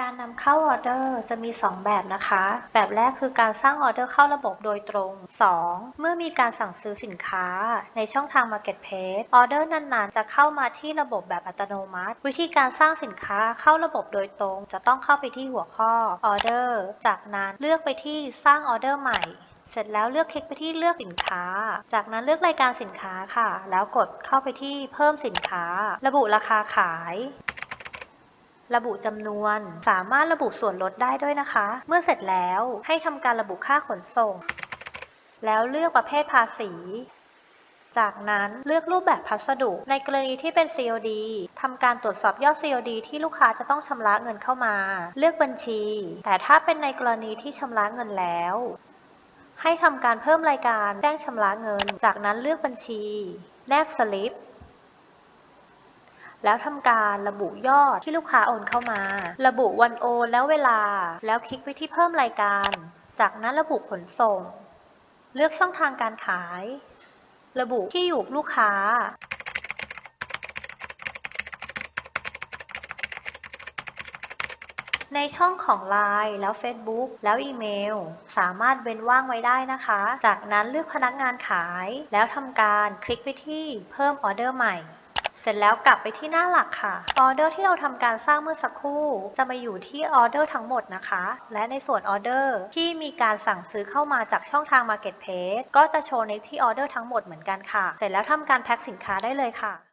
การนำเข้าออเดอร์จะมี 2 แบบนะคะ แบบแรกคือการสร้างออเดอร์เข้าระบบโดยตรง 2. เมื่อมีการสั่งซื้อสินค้า ในช่องทาง Marketplace ออเดอร์นั้นๆ จะเข้ามาที่ระบบแบบอัตโนมัติ วิธีการสร้างสินค้าเข้าระบบโดยตรง จะต้องเข้าไปที่หัวข้อออเดอร์จากนั้นเลือกไปที่สร้างออเดอร์ใหม่เสร็จแล้วเลือกคลิกไปที่เลือกสินค้า จากนั้นเลือกรายการสินค้าค่ะ แล้วกดเข้าไปที่เพิ่มสินค้า ระบุราคาขาย ระบุจำนวน สามารถระบุส่วนลดได้ด้วยนะคะ เมื่อเสร็จแล้วให้ทำการระบุค่าขนส่ง แล้วเลือกประเภทภาษี จากนั้นเลือกรูปแบบพัสดุ ในกรณีที่เป็น COD ทำการตรวจสอบยอด COD ที่ลูกค้าจะต้องชำระเงินเข้ามา เลือกบัญชี แต่ถ้าเป็นในกรณีที่ชำระเงินแล้วให้ทำการเพิ่มรายการแจ้งชำระเงิน จากนั้นเลือกบัญชี แนบสลิป แล้วทำการระบุยอดที่ลูกค้าโอนเข้ามา ระบุวันโอนแล้วเวลา แล้วคลิกไปที่เพิ่มรายการ จากนั้นระบุขนส่ง เลือกช่องทางการขาย ระบุที่อยู่ลูกค้า ในช่องของ Line แล้ว Facebook แล้วอีเมล สามารถเว้นว่างไว้ได้นะคะ จากนั้นเลือกพนักงานขาย แล้วทำการคลิกไปที่เพิ่มออเดอร์ใหม่ เสร็จแล้วกลับไปที่หน้าหลักค่ะ ออเดอร์ที่เราทำการสร้างเมื่อสักครู่ จะมาอยู่ที่ออเดอร์ทั้งหมดนะคะ และในส่วนออเดอร์ที่มีการสั่งซื้อเข้ามาจากช่องทาง Marketplace ก็จะโชว์ในที่ออเดอร์ทั้งหมดเหมือนกันค่ะ เสร็จแล้วทำการแพ็คสินค้าได้เลยค่ะ